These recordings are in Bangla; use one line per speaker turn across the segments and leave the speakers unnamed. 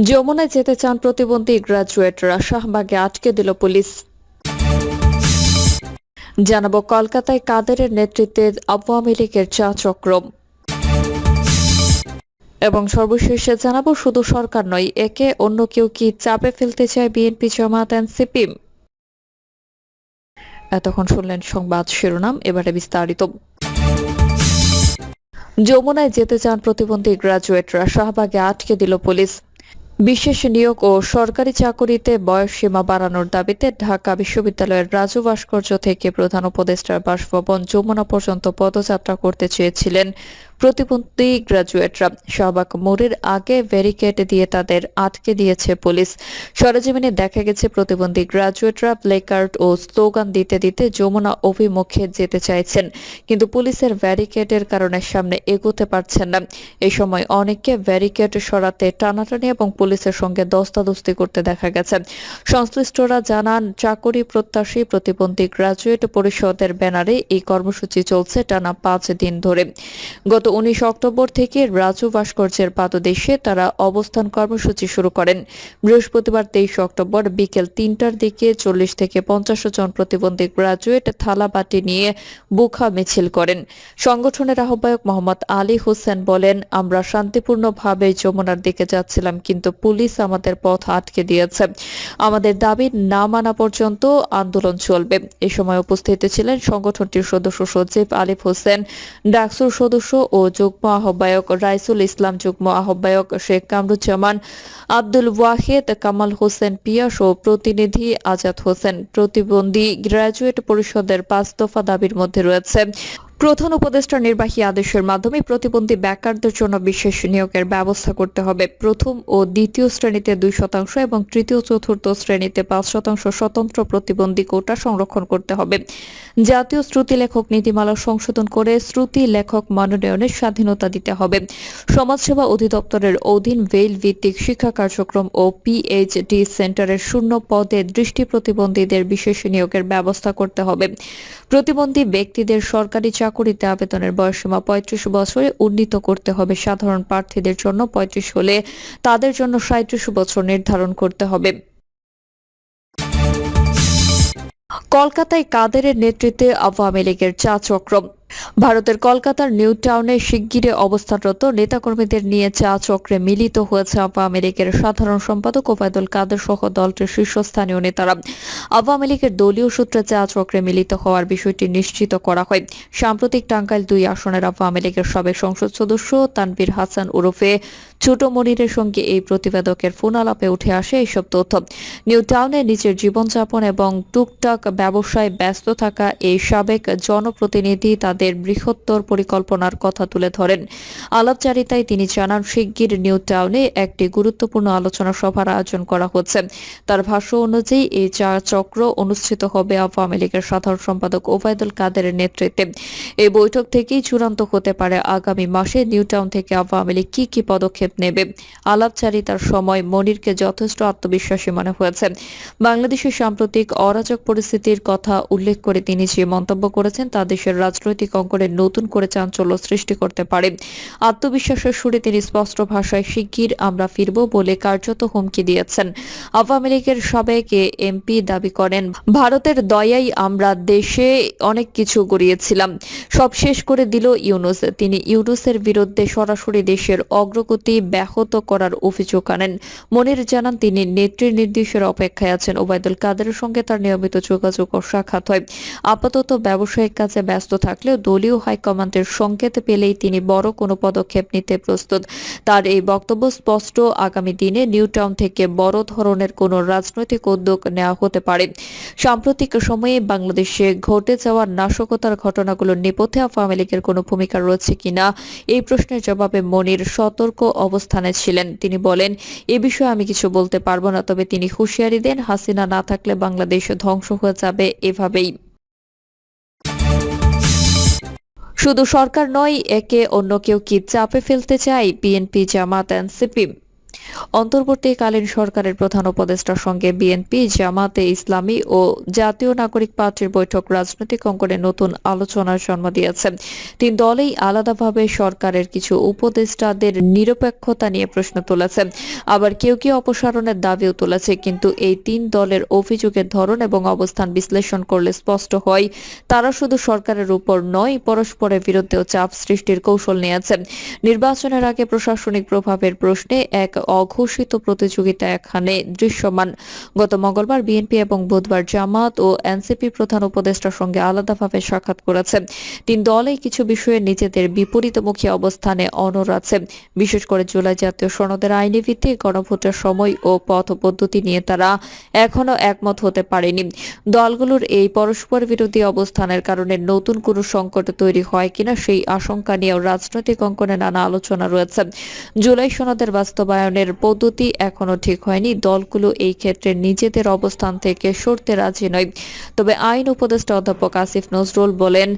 যমুনায় যেতে চান প্রতিবন্ধী গ্রাজুয়েটরা, শাহবাগে আটকে দিল পুলিশ। জানাব, কলকাতায় কাদেরের নেতৃত্বে আওয়ামী লীগের চা চক্রম। এবং সর্বশেষে জানাব, শুধু সরকার নয়, একে অন্য কেউ কি চাপে ফেলতে চায় বিএনপি জামাত এনসিপি? এতক্ষণ শুনলেন সংবাদ শিরোনাম, এবারে বিস্তারিত। যমুনায় যেতে চান প্রতিবন্ধী গ্রাজুয়েটরা, শাহবাগে আটকে দিল পুলিশ। বিশেষ নিয়োগ ও সরকারি চাকুরিতে বয়স সীমা বাড়ানোর দাবিতে ঢাকা বিশ্ববিদ্যালয়ের রাজু ভাস্কর্য থেকে প্রধান উপদেষ্টার বাসভবন যমুনা পর্যন্ত পদযাত্রা করতে চেয়েছিলেন প্রতিবন্ধী গ্রাজুয়েটরা। শাহবাগ মোড়ের আগে ব্যারিকেড দিয়ে তাদের আটকে দিয়েছে পুলিশ। সরেজমিনে দেখা গেছে, প্রতিবন্ধী গ্রাজুয়েটরা প্লেকার্ড ও স্লোগান দিতে দিতে যমুনা অভিমুখে যেতে চাইছেন, কিন্তু পুলিশের ব্যারিকেডের কারণে সামনে এগোতে পারছেন না। এ সময় অনেককে ব্যারিকেড সরাতে টানাটানি এবং পুলিশের সঙ্গে দস্তাদস্তি করতে দেখা গেছে। সংশ্লিষ্টরা জানান, চাকরি প্রত্যাশী প্রতিবন্ধী গ্রাজুয়েট পরিষদের ব্যানারে এই কর্মসূচি চলছে টানা পাঁচ দিন ধরে। গত উনিশ অক্টোবর থেকে রাজু ভাস্কর্যের পাদদেশে তারা অবস্থান কর্মসূচি শুরু করেন। বৃহস্পতিবার তেইশ অক্টোবর বিকেল তিনটার দিকে চল্লিশ থেকে পঞ্চাশ জন প্রতিবন্ধী গ্রাজুয়েট থালাবাটি নিয়ে বুখা মিছিল করেন। সংগঠনের আহ্বায়ক মোহাম্মদ আলী হোসেন বলেন, আমরা শান্তিপূর্ণভাবে যমুনার দিকে যাচ্ছিলাম, কিন্তু পুলিশ আমাদের পথ আটকে দিয়েছে। আমাদের দাবি না মানা পর্যন্ত আন্দোলন চলবে। এ সময় উপস্থিত ছিলেন সংগঠনটির সদস্য সচিব আলিফ হোসেন, ডাকসুর সদস্য ও যুগ্ম আহ্বায়ক রাইসুল ইসলাম, যুগ্ম আহ্বায়ক শেখ কামরুজ্জামান, আব্দুল ওয়াহেদ, কামাল হোসেন পিয়াস ও প্রতিনিধি আজাদ হোসেন। প্রতিবন্ধী গ্রাজুয়েট পরিষদের পাঁচ দফা দাবির মধ্যে রয়েছে। প্রধান উপদেষ্টা নির্বাহী আদেশের মাধ্যমে প্রতিবন্ধী বেকারদের জন্য বিশেষ নিয়োগের ব্যবস্থা করতে হবে। প্রথম ও দ্বিতীয় শ্রেণীতে দুই শতাংশ এবং তৃতীয় চতুর্থ শ্রেণীতে পাঁচ শতাংশ স্বতন্ত্র প্রতিবন্ধী কোটা সংরক্ষণ করতে হবে। জাতীয় শ্রুতি লেখক নীতিমালা সংশোধন করে শ্রুতি লেখক মনোনয়নের স্বাধীনতা দিতে হবে। সমাজসেবা অধিদপ্তরের অধীন ভেইল ভিত্তিক শিক্ষা কার্যক্রম ও পিএইচডি সেন্টারের শূন্য পদে দৃষ্টি প্রতিবন্ধীদের বিশেষ নিয়োগের ব্যবস্থা করতে হবে। প্রতিবন্ধী ব্যক্তিদের সরকারি চাকুরিতে আবেদনের বয়সসীমা পঁয়ত্রিশ বছরে উন্নীত করতে হবে। সাধারণ প্রার্থীদের জন্য পঁয়ত্রিশ হলে তাদের জন্য সাঁত্রিশ বছর নির্ধারণ করতে হবে। কলকাতায় কাদেরের নেতৃত্বে আওয়ামী লীগের চা চক্রম ভারতের কলকাতার নিউ টাউনে শিগগিরে অবস্থানরত নেতাকর্মীদের নিয়ে চা চক্রে মিলিত হয়েছে আওয়ামী লীগের সাধারণ সম্পাদক ওবায়দুল কাদের সহ দলটির শীর্ষস্থানীয় নেতারা। আওয়ামী লীগের দলীয় সূত্রে চা চক্রে মিলিত হওয়ার বিষয়টি নিশ্চিত করা হয়। সাম্প্রতিক টাঙ্গাইল দুই আসনের আওয়ামী লীগের সাবেক সংসদ সদস্য তানভীর হাসান ওরফে ছোট মনিরের সঙ্গে এই প্রতিবেদকের ফোন আলাপে উঠে আসে এইসব তথ্য। নিউ টাউনে নিজের জীবনযাপন এবং টুকটাক ব্যবসায় ব্যস্ত থাকা এই সাবেক জনপ্রতিনিধি তাদের বৃহত্তর পরিকল্পনার কথা তুলে ধরেন। আলাপচারিতায় তিনি জানান, শিগগির নিউ টাউনে একটি গুরুত্বপূর্ণ আলোচনা সভার আয়োজন করা হচ্ছে। তার ভাষ্য অনুযায়ী এই চা চক্র অনুষ্ঠিত হবে আওয়ামী লীগের সাধারণ সম্পাদক ওবায়দুল কাদেরের নেতৃত্বে। এই বৈঠক থেকেই চূড়ান্ত হতে পারে আগামী মাসে। নিউ টাউন থেকে আওয়ামী লীগ কি কি পদক্ষেপ নেবে। আলাপচারিতার সময় মনিরকে যথেষ্ট আত্মবিশ্বাসী মনে হয়েছে। বাংলাদেশের সাম্প্রতিক অরাজক পরিস্থিতির কথা উল্লেখ করে তিনি যে মন্তব্য করেছেন তা দেশের রাজনৈতিক অঙ্গনে নতুন করে চাঞ্চল্য সৃষ্টি করতে পারে। আত্মবিশ্বাসের সুরে তিনি স্পষ্ট ভাষায়, শিগগির আমরা ফিরব বলে কার্যত হুমকি দিয়েছেন। আওয়ামী লীগের সাবেক এমপি দাবি করেন, ভারতের দয়াই আমরা দেশে অনেক কিছু গড়িয়েছিলাম। সব শেষ করে দিল ইউনুস। তিনি ইউনুসের বিরুদ্ধে সরাসরি দেশের অগ্রগতি ব্যাহত করার অভিযোগ আনেন। মনির জানান, তিনি নেত্রীর নির্দেশের অপেক্ষায় আছেন। ওবায়দুল কাদেরের সঙ্গে তার নিয়মিত যোগাযোগ ও সাক্ষাৎ হয়। আপাতত ব্যবসায়িক কাজে ব্যস্ত থাকলেও দলীয় হাইকমান্ডের সংকেত পেলেই তিনি বড় কোনো পদক্ষেপ নিতে প্রস্তুত। তার এই বক্তব্য স্পষ্ট। আগামী দিনে নিউ টাউন থেকে বড় ধরনের কোনো রাজনৈতিক উদ্যোগ নেওয়া হতে পারে। সাম্প্রতিক সময়ে বাংলাদেশে ঘটে যাওয়া নাশকতার ঘটনাগুলোর নেপথ্যে আওয়ামী লীগের কোনো ভূমিকা রয়েছে কিনা, এই প্রশ্নের জবাবে মনির সতর্ক অবস্থানে ছিলেন। তিনি বলেন, এ বিষয়ে আমি কিছু বলতে পারব না, তবে তিনি হুঁশিয়ারি দেন, হাসিনা না থাকলে বাংলাদেশ ধ্বংস হয়ে যাবে এভাবেই। শুধু সরকার নয়, একে অন্য কেউ কি চাপে ফেলতে চায়? BNP Jamaat NCP. অন্তর্বর্তীকালীন সরকারের প্রধান উপদেষ্টার সঙ্গে বিএনপি, জামাতে ইসলামী ও জাতীয় নাগরিক পার্টির বৈঠক রাজনৈতিক অঙ্গনে নতুন আলোচনার জন্ম দিয়েছে। তিন দলেই আলাদাভাবে সরকারের কিছু উপদেষ্টাদের নিরপেক্ষতা নিয়ে প্রশ্ন তুলেছে। আবার কেউ কেউ অপসারণের দাবিও তুলেছে, কিন্তু এই তিন দলের অভিযোগের ধরন এবং অবস্থান বিশ্লেষণ করলে স্পষ্ট হয়, তারা শুধু সরকারের উপর নয়, পরস্পরের বিরুদ্ধেও চাপ সৃষ্টির কৌশল নিয়েছে। নির্বাচনের আগে প্রশাসনিক প্রভাবের প্রশ্নে এক অঘোষিত প্রতিযোগিতা এখানে দৃশ্যমান। গত মঙ্গলবার বিএনপি এবং বুধবার জামাত ও এনসিপি প্রধান উপদেষ্টার সঙ্গে আলাদাভাবে সাক্ষাৎ করেছে। তিন দলেই কিছু বিষয়ে নিজেদের বিপরীতমুখী অবস্থানে অনর আছে। বিশেষ করে জুলাই জাতীয় সনদের আইনি ভিত্তিক গণভোটের সময় ও পথ পদ্ধতি নিয়ে তারা এখনও একমত হতে পারেনি। দলগুলোর এই পরস্পর বিরোধী অবস্থানের কারণে নতুন কোনো সংকট তৈরি হয় কিনা সেই আশঙ্কা নিয়েও রাজনৈতিক অঙ্গনে নানা আলোচনা রয়েছে। জুলাই সনদের বাস্তবায়নের পদ্ধতি এখনও ঠিক হয়নি। দলগুলো এই ক্ষেত্রে নিজেদের অবস্থান থেকে সরতে রাজি নয়। তবে আইন উপদেষ্টা অধ্যাপক আসিফ নজরুল বলেন,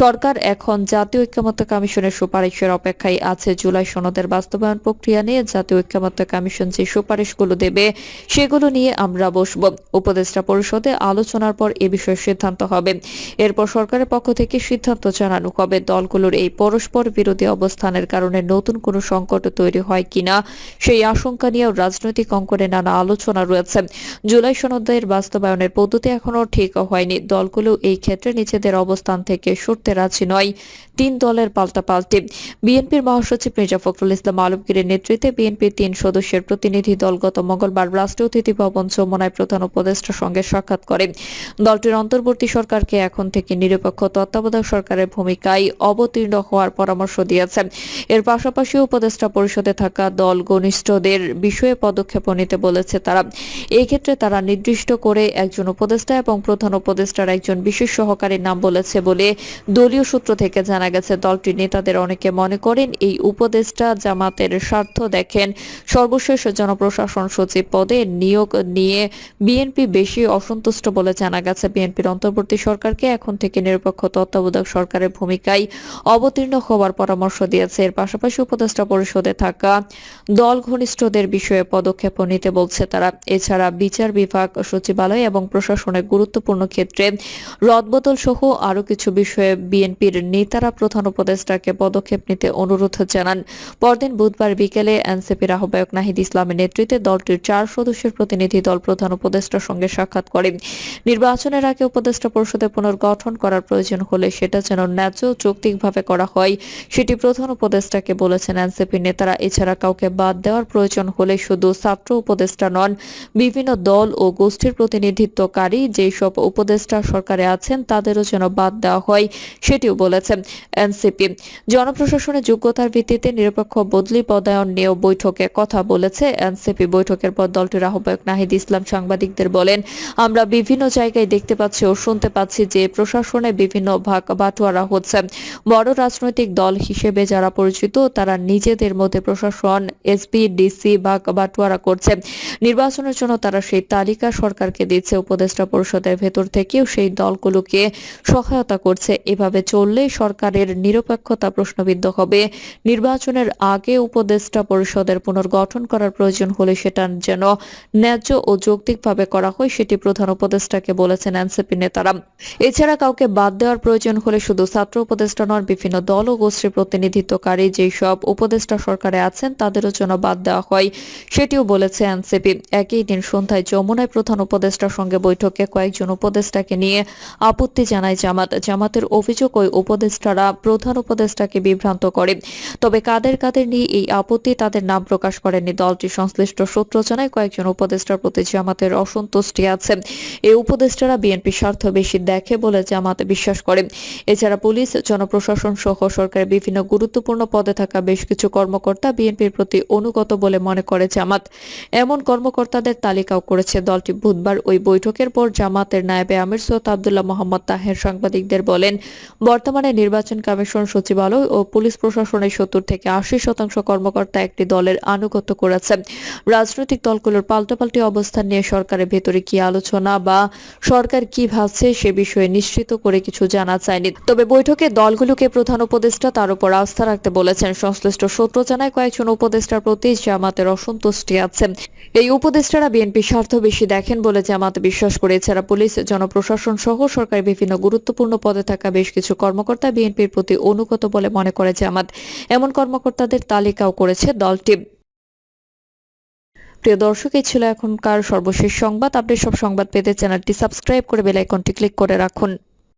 সরকার এখন জাতীয় ঐক্যমত্য কমিশনের সুপারিশের অপেক্ষায় আছে। জুলাই সনদের বাস্তবায়ন প্রক্রিয়া নিয়ে জাতীয় ঐক্যমত্য কমিশন যে সুপারিশগুলো দেবে, সেগুলো নিয়ে আমরা বসব। উপদেষ্টা পরিষদে আলোচনার পর এ বিষয়ে সিদ্ধান্ত হবে। এরপর সরকারের পক্ষ থেকে সিদ্ধান্ত জানানো হবে, দলগুলোর এই পরস্পর বিরোধী অবস্থানের কারণে নতুন কোনো সংকট তৈরি হয় কিনা, সেই আশঙ্কা নিয়েও রাজনৈতিক অঙ্কনে নানা আলোচনা রয়েছে। জুলাই সনদের বাস্তবায়নের পদ্ধতি এখনও ঠিক হয়নি। দলগুলো এই ক্ষেত্রে নিজেদের অবস্থান থেকে সরতে রাজি নয়। তিন দলের পাল্টাপাল্টি। বিএনপির মহাসচিব মির্জা ফখরুল ইসলাম আলমগীরের নেতৃত্বে বিএনপির তিন সদস্যের প্রতিনিধি দল গত মঙ্গলবার রাষ্ট্রীয় অতিথি ভবন চৌমনায় প্রধান উপদেষ্টার সঙ্গে সাক্ষাৎ করে। দলটির অন্তর্বর্তী সরকারকে এখন থেকে নিরপেক্ষ তত্ত্বাবধায়ক সরকারের ভূমিকায় অবতীর্ণ হওয়ার পরামর্শ দিয়েছে। এর পাশাপাশি উপদেষ্টা পরিষদে থাকা দল ঘনিষ্ঠদের বিষয়ে পদক্ষেপ নিতে বলেছে তারা। এই ক্ষেত্রে তারা নির্দিষ্ট করে একজন উপদেষ্টা এবং প্রধান উপদেষ্টার একজন বিশেষ সহকারীর নাম বলেছে বলে দলীয় সূত্র থেকে জানা গেছে। দলটির নেতাদের অনেকে মনে করেন এই উপদেষ্টা জামাতের স্বার্থ দেখেন। সর্বশেষ জনপ্রশাসন সচিব পদে নিয়োগ নিয়ে বিএনপি বেশি অসন্তুষ্ট বলে জানা গেছে। বিএনপির অন্তর্বর্তী সরকারকে এখন থেকে নিরপেক্ষ তত্ত্বাবধায়ক সরকারের ভূমিকায় অবতীর্ণ হওয়ার পরামর্শ দিয়েছে। এর পাশাপাশি উপদেষ্টা পরিষদে থাকা দল ঘনিষ্ঠদের বিষয়ে পদক্ষেপ নিতে বলছে তারা। এছাড়া বিচার বিভাগ, সচিবালয় এবং প্রশাসনের গুরুত্বপূর্ণ ক্ষেত্রে রদবদল সহ আরও কিছু বিষয়ে বিএনপির নেতারা প্রধান উপদেষ্টাকে পদক্ষেপ নিতে অনুরোধ জানান। পরদিন বুধবার বিকেলে এনসিপির আহ্বায়ক নাহিদ ইসলামের নেতৃত্বে দলটির চার সদস্যের প্রতিনিধি দল প্রধান উপদেষ্টার সঙ্গে সাক্ষাৎ করে। নির্বাচনের আগে উপদেষ্টা পরিষদের পুনর্গঠন করার প্রয়োজন হলে সেটা যেন ন্যায্য যৌক্তিকভাবে করা হয়, সেটি প্রধান উপদেষ্টাকে বলেছেন এনসিপি নেতারা। এছাড়া কাউকে বাদ দেওয়ার প্রয়োজন হলে শুধু ছাত্র উপদেষ্টা নন, বিভিন্ন দল ও গোষ্ঠীর প্রতিনিধিত্বকারী যেসব উপদেষ্টা সরকারে আছেন তাদেরও যেন বাদ দেওয়া হয় সেটিও বলেছেন এনসিপি। জনপ্রশাসনের যোগ্যতার ভিত্তিতে নিরপেক্ষ বদলি পদায়ন নিয়েও বৈঠকে কথা বলেছে এনসিপি। বৈঠকের পর দলটির আহ্বায়ক নাহিদ ইসলাম সাংবাদিকদের বলেন, আমরা বিভিন্ন জায়গায় দেখতে পাচ্ছি ও শুনতে পাচ্ছি যে প্রশাসনে বিভিন্ন ভাগ বাটোয়ারা হচ্ছে। বড় রাজনৈতিক দল হিসেবে যারা পরিচিত, তারা নিজেদের মধ্যে প্রশাসন, এসপি, ডিসি ভাগ বাটোয়ারা করছে। নির্বাচনের জন্য তারা সেই তালিকা সরকারকে দিচ্ছে। উপদেষ্টা পরিষদের ভেতর থেকেও সেই দলগুলোকে সহায়তা করছে। এভাবে চললে সরকারের নিরপেক্ষতা প্রশ্নবিদ্ধ হবে। নির্বাচনের আগে উপদেষ্টা পরিষদের পুনর্গঠন করার প্রয়োজন হলে সেটা যেন ন্যায্য ও যৌক্তিকভাবে করা হয়, সেটি প্রধান উপদেষ্টাকে বলেছেন এনসিপি নেতারা। এছাড়া কাউকে বাদ দেওয়ার প্রয়োজন হলে শুধু ছাত্র উপদেষ্টা নয় বিভিন্ন দল ও গোষ্ঠীর প্রতিনিধিত্বকারী যেসব উপদেষ্টা সরকারে আছেন, তাদেরও যেন বাদ দেওয়া হয়। সেটিও বলেছে এনসিপি। একই দিন সন্ধ্যায় যমুনায় প্রধান উপদেষ্টার সঙ্গে বৈঠকে কয়েকজন উপদেষ্টাকে নিয়ে আপত্তি জানায় জামাত। জামাতের অভিযোগ ওই উপদেষ্টারা প্রধান উপদেষ্টাকে বিভ্রান্ত করে। তবে কাদের কাদের নিয়ে এই আপত্তি তাদের নাম প্রকাশ করেনি। দলটি সংশ্লিষ্ট সূত্র জানায় কয়েকজন উপদেষ্টার প্রতি জামাতের অসন্তুষ্টি আছে। এই উপদেষ্টারা বিএনপি স্বার্থ বেশি দেখে বলে জামাত বিশ্বাস করে। এছাড়া পুলিশ, জনপ্রশাসন সহ সরকারের বিভিন্ন গুরুত্বপূর্ণ পদে থাকা বেশ কিছু কর্মকর্তা বিএনপির প্রতি অনুগত বলে মনে করে জামাত। এমন কর্মকর্তাদের তালিকাও করেছে দলটি। বুধবার ওই বৈঠকের পর জামাতের নায়েবে আমির সৈয়দ আবদুল্লাহ মোহাম্মদ তাহের সাংবাদিকদের বলেন, বর্তমানে নির্বাচন কমিশন সচিবালয় ও পুলিশ প্রশাসনের সত্তর থেকে আশি শতাংশ কর্মকর্তা একটি দলের আনুগত্য করেছে রাজনৈতিক দলগুলোর পাল্টাপাল্টি অবস্থান নিয়ে সরকারের ভেতরে কি আলোচনা বা সরকার কি ভাবছে সে বিষয়ে নিশ্চিত করে কিছু জানা যায়নি। তবে বৈঠকে দলগুলোকে প্রধান উপদেষ্টা তার উপর আস্থা রাখতে বলেছেন। সংশ্লিষ্ট সূত্র জানায়, কয়েকজন উপদেষ্টার প্রতি জামাত জামাতের অসন্তুষ্টি আছে। এই উপদেষ্টারা বিএনপি স্বার্থ বেশি দেখেন বলে জামাত বিশ্বাস করে। এছাড়া পুলিশ, জনপ্রশাসন সহ সরকারি বিভিন্ন গুরুত্বপূর্ণ পদে থাকা বেশ কিছু কর্মকর্তা বিএনপির প্রতি অনুগত বলে মনে করে জামাত। এমন কর্মকর্তাদের তালিকাও করেছে দলটি। প্রিয় দর্শক, এই ছিল এখনকার সর্বশেষ সংবাদ। আপনি সব সংবাদ পেতে চ্যানেলটি সাবস্ক্রাইব করে বেল আইকনটি ক্লিক করে রাখুন।